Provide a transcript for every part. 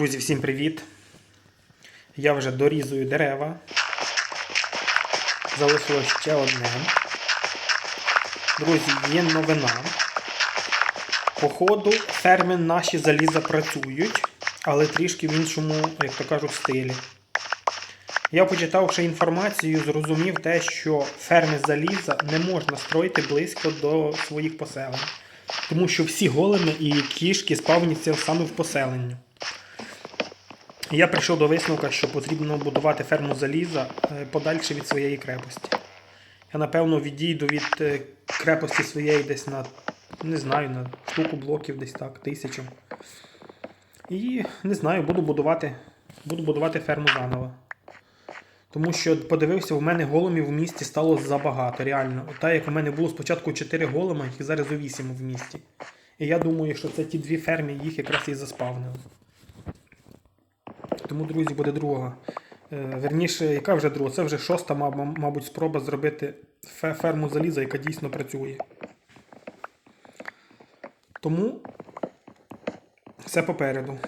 Друзі, всім привіт! Я вже дорізую дерева. Залишилось ще одне. Друзі, є новина. Походу, ферми наші заліза працюють, але трішки в іншому, як то кажуть, стилі. Я почитавши інформацію, зрозумів те, що ферми заліза не можна строїти близько до своїх поселень. Тому що всі големи і кішки спавняться саме в поселенні. Я прийшов до висновка, що потрібно будувати ферму заліза е, подальше від своєї крепості. Я напевно відійду від е, крепості своєї десь на, не знаю, на штуку блоків, десь так, тисячу. І не знаю, буду будувати, буду будувати ферму заново. Тому що подивився, в мене големів в місті стало забагато, реально. Так як у мене було спочатку 4 голема, їх зараз у 8 в місті. І я думаю, що це ті дві ферми, їх якраз і заспавнили. Тому, друзі, буде друга. Е, Верніше, яка вже друга? Це вже шоста, маб- мабуть, спроба зробити ферму заліза, яка дійсно працює. Тому все попереду.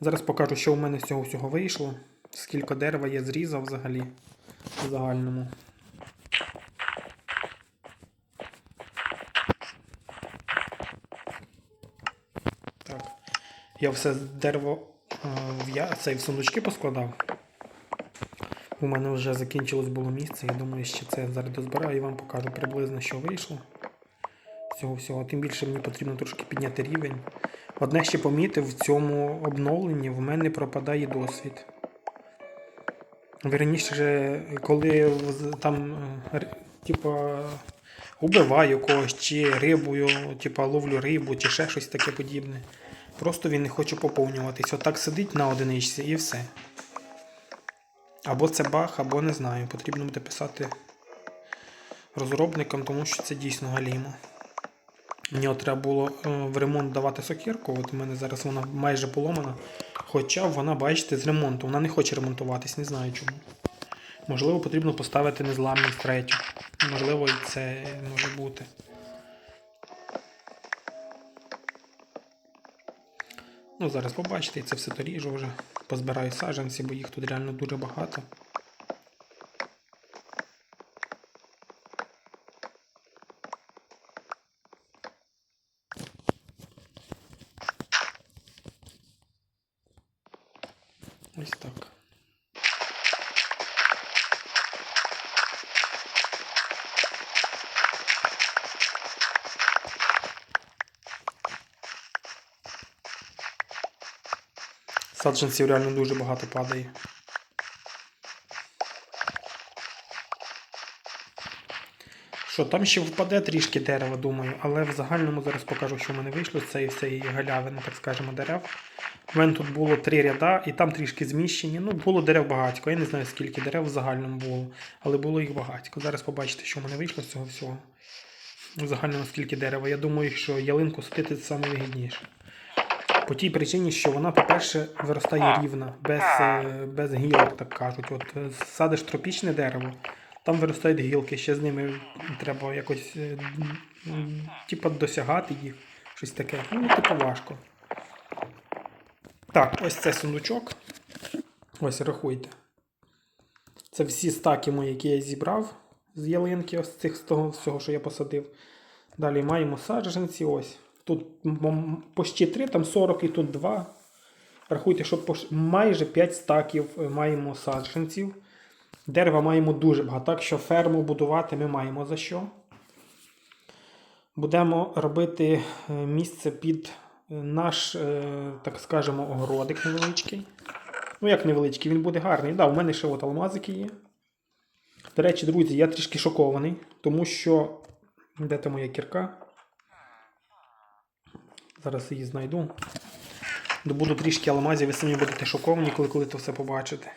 Зараз покажу, що у мене з цього всього вийшло. Скільки дерева я зрізав взагалі в загальному. Так. Я все дерево я, цей в сундучки поскладав. У мене вже закінчилось було місце. Я думаю, що це зараз дозбираю і вам покажу приблизно, що вийшло. Цього всього. Тим більше мені потрібно трошки підняти рівень. Одне ще помітив, в цьому обновленні в мене пропадає досвід. Верніше, коли там е, типа убиваю когось, чи рибою, типа ловлю рибу, чи ще щось таке подібне. Просто він не хоче поповнюватись. Отак сидить на одиничці і все. Або це баг, або не знаю. Потрібно буде писати розробникам, тому що це дійсно галімо. Мені треба було е, в ремонт давати сокирку, от у мене зараз вона майже поломана. Хоча вона, бачите, з ремонту. Вона не хоче ремонтуватись, не знаю чому. Можливо, потрібно поставити незламність третю. Можливо, і це може бути. Ну, зараз побачите, я це все доріжу вже. Позбираю саджанці, бо їх тут реально дуже багато. Ось так. Саджанців реально дуже багато падає. Що, там ще впаде трішки дерева, думаю, але в загальному зараз покажу, що в мене вийшло з цієї всієї галявини, так скажемо, дерев. У мене тут було три ряда, і там трішки зміщені. Ну, було дерев багатько. Я не знаю, скільки дерев в загальному було, але було їх багатько. Зараз побачите, що в мене вийшло з цього всього. В загальному скільки дерева. Я думаю, що ялинку садити це саме вигідніше. По тій причині, що вона, по-перше, виростає рівна, без, е, без гілок, так кажуть. От е, садиш тропічне дерево, там виростають гілки, ще з ними треба якось м, типа досягати їх. Щось таке. Ну, типу важко. Так, ось це сундучок. Ось рахуйте. Це всі стаки мої, які я зібрав з ялинки, ось цих з того всього, що я посадив. Далі маємо саджанці. Ось. Тут почти 3, там 40 і тут 2. Рахуйте, що майже 5 стаків е, маємо саджанців. Дерева маємо дуже багато, так що ферму будувати ми маємо за що. Будемо робити е, місце під е, наш, так скажемо, огородик невеличкий. Ну, як невеличкий, він буде гарний. Да, у мене ще от алмазики є. До речі, друзі, я трішки шокований, тому що. Де там моя кірка? Зараз її знайду. Добуду трішки алмазів, ви самі будете шоковані, коли, коли це все побачите.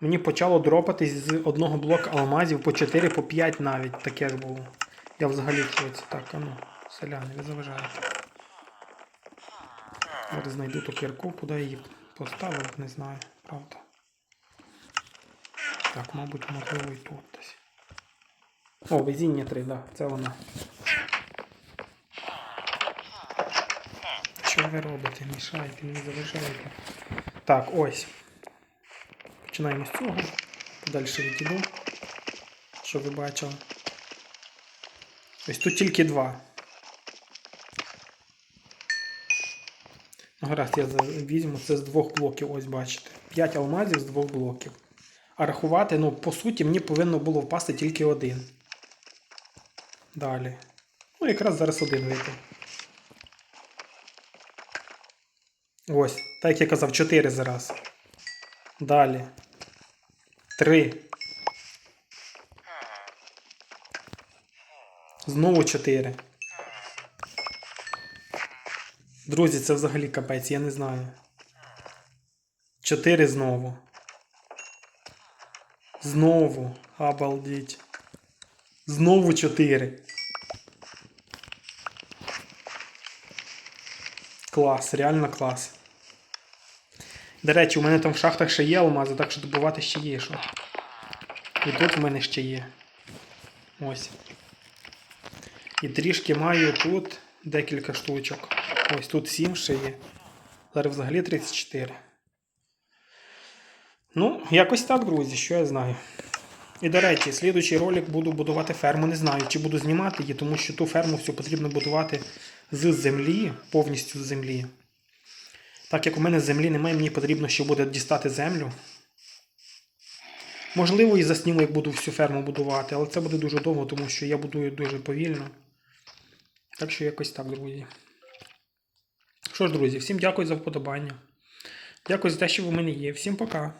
Мені почало дропатись з одного блоку алмазів по 4, по 5 навіть. Таке ж було. Я взагалі в шоці. Так, а ну, селяни, ви заважаєте. Зараз знайду ту кірку, куди її поставив, не знаю, правда. Так, мабуть, можливо і тут десь. О, везіння 3, да, це вона. Що ви робите? Мішайте, не заважайте. Так, ось. Починаємо з цього. Далі відійду. Що ви бачили. Ось тут тільки два. Ну, Гаразд, я візьму це з двох блоків, ось бачите. 5 алмазів з двох блоків. А рахувати, ну, по суті, мені повинно було впасти тільки один. Далі. Ну, якраз зараз один випав. Ось, так як я казав, 4 зараз. Далі. 3. Знову 4. Друзі, це взагалі капець, я не знаю. 4 знову. Знову. Обалдіть. Знову 4. Клас, реально клас. До речі, у мене там в шахтах ще є алмази, так що добувати ще є що. І тут в мене ще є. Ось. І трішки маю тут декілька штучок. Ось тут 7 ще є. Зараз взагалі 34. Ну, якось так, друзі, що я знаю. І до речі, слідуючий ролик буду будувати ферму. Не знаю, чи буду знімати її, тому що ту ферму всю потрібно будувати з землі, повністю з землі. Так як у мене землі немає, мені потрібно ще буде дістати землю. Можливо, і засніму, як буду всю ферму будувати, але це буде дуже довго, тому що я будую дуже повільно. Так що якось так, друзі. Що ж, друзі, всім дякую за вподобання. Дякую за те, що ви в мене є. Всім пока.